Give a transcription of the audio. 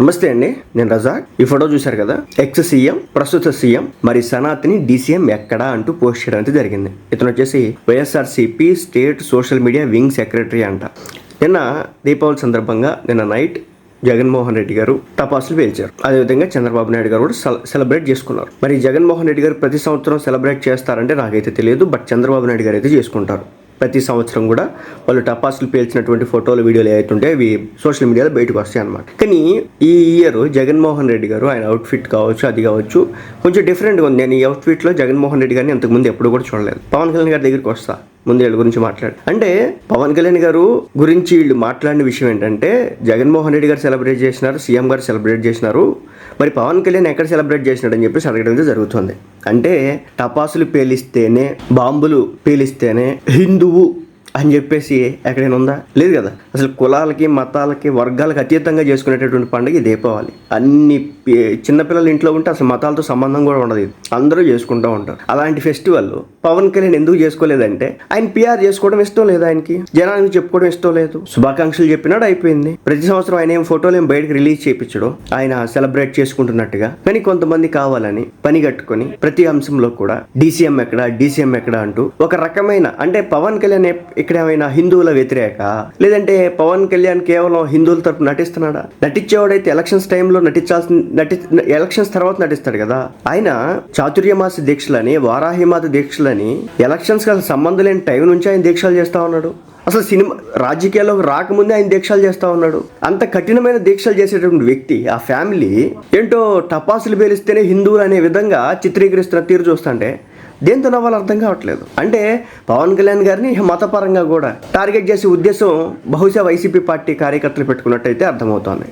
నమస్తే అండి నేను రజాక్ ఈ ఫోటో చూశారు కదా? ఎక్స్ సీఎం ప్రస్తుత సీఎం మరి సనాత్ని డీసీఎం ఎక్కడా అంటూ పోస్ట్ చేయడం అయితే జరిగింది. ఇతను వచ్చేసి YSRCP state social media wing secretary అంట. నిన్న దీపావళి సందర్భంగా నిన్న నైట్ జగన్మోహన్ రెడ్డి గారు టపాసులు పేల్చారు. అదేవిధంగా చంద్రబాబు నాయుడు గారు కూడా సెల- సెలబ్రేట్ చేసుకున్నారు. మరి జగన్మోహన్ రెడ్డి గారు ప్రతి సంవత్సరం సెలబ్రేట్ చేస్తారంటే నాకైతే తెలియదు బట్ చంద్రబాబు నాయుడు గారు అయితే చేసుకుంటారు. ప్రతి సంవత్సరం కూడా వాళ్ళు టపాసులు పేల్చినటువంటి ఫోటోలు వీడియోలు ఏవైతుంటే అవి సోషల్ మీడియాలో బయటకు వస్తాయి అనమాట కానీ ఈ ఇయర్ జగన్మోహన్ రెడ్డి గారు ఆయన అవుట్ఫిట్ కావచ్చు అది కావచ్చు కొంచెం డిఫరెంట్గా ఉంది. నేను ఈ అవుట్ఫిట్లో జగన్మోహన్ రెడ్డి గారిని అంతకుముందు ఎప్పుడు కూడా చూడలేదు. పవన్ కళ్యాణ్ గారి దగ్గరికి వస్తా ముందు వీళ్ళ గురించి మాట్లాడు. అంటే పవన్ కళ్యాణ్ గారు గురించి వీళ్ళు మాట్లాడిన విషయం ఏంటంటే జగన్మోహన్ రెడ్డి గారు సెలబ్రేట్ చేసినారు సీఎం గారు సెలబ్రేట్ చేసినారు. మరి పవన్ కళ్యాణ్ ఎక్కడ సెలబ్రేట్ చేసినాడు అని చెప్పేసి అడగడం జరుగుతుంది. అంటే టపాసులు పేలిస్తేనే బాంబులు పేలిస్తేనే హిందువు అని చెప్పేసి ఎక్కడైనా ఉందా? లేదు కదా. అసలు కులాలకి మతాలకి వర్గాలకి అతీతంగా చేసుకునేటటువంటి పండుగ ఈ దీపావళి. అన్ని చిన్నపిల్లలు ఇంట్లో ఉంటే అసలు మతాలతో సంబంధం కూడా ఉండదు. అందరూ చేసుకుంటూ ఉంటారు. అలాంటి ఫెస్టివల్ పవన్ కళ్యాణ్ ఎందుకు చేసుకోలేదంటే? ఆయన పిఆర్ చేసుకోవడం ఇష్టం లేదు ఆయనకి. జనానికి చెప్పుకోవడం ఇష్టం లేదు. శుభాకాంక్షలు చెప్పినాడు అయిపోయింది. ప్రతి సంవత్సరం ఆయన ఏం ఫోటోలు ఏం బయటకు రిలీజ్ చేయించడం ఆయన సెలబ్రేట్ చేసుకుంటున్నట్టుగా. కానీ కొంతమంది కావాలని పని కట్టుకొని ప్రతి అంశంలో కూడా డీసీఎం ఎక్కడ డీసీఎం ఎక్కడ అంటూ ఒక రకమైన అంటే పవన్ కళ్యాణ్ ఇక్కడ ఏమైనా హిందువుల వ్యతిరేక? లేదంటే పవన్ కళ్యాణ్ కేవలం హిందువుల తరపు నటిస్తున్నాడా? నటించేవాడైతే ఎలక్షన్స్ టైంలో నటించాల్సిన నటి ఎలక్షన్స్ తర్వాత నటిస్తాడు కదా. ఆయన చాతుర్యమాస దీక్షలని వారాహిమాత దీక్షలని ఎలక్షన్స్కి అసలు సంబంధం లేని టైం నుంచి ఆయన దీక్షలు చేస్తా ఉన్నాడు. అసలు సినిమా రాజకీయాల్లోకి రాకముందే ఆయన దీక్షలు చేస్తా ఉన్నాడు. అంత కఠినమైన దీక్షలు చేసేటువంటి వ్యక్తి ఆ ఫ్యామిలీ ఏంటో టపాసులు పేలిస్తేనే హిందువులు అనే విధంగా చిత్రీకరిస్తున్న తీరు చూస్తుంటే దేంతో నవ్వాలి అర్థం కావట్లేదు. అంటే పవన్ కళ్యాణ్ గారిని మతపరంగా కూడా టార్గెట్ చేసే ఉద్దేశం బహుశా వైసీపీ పార్టీ కార్యకర్తలు పెట్టుకున్నట్టయితే అర్థమవుతోంది.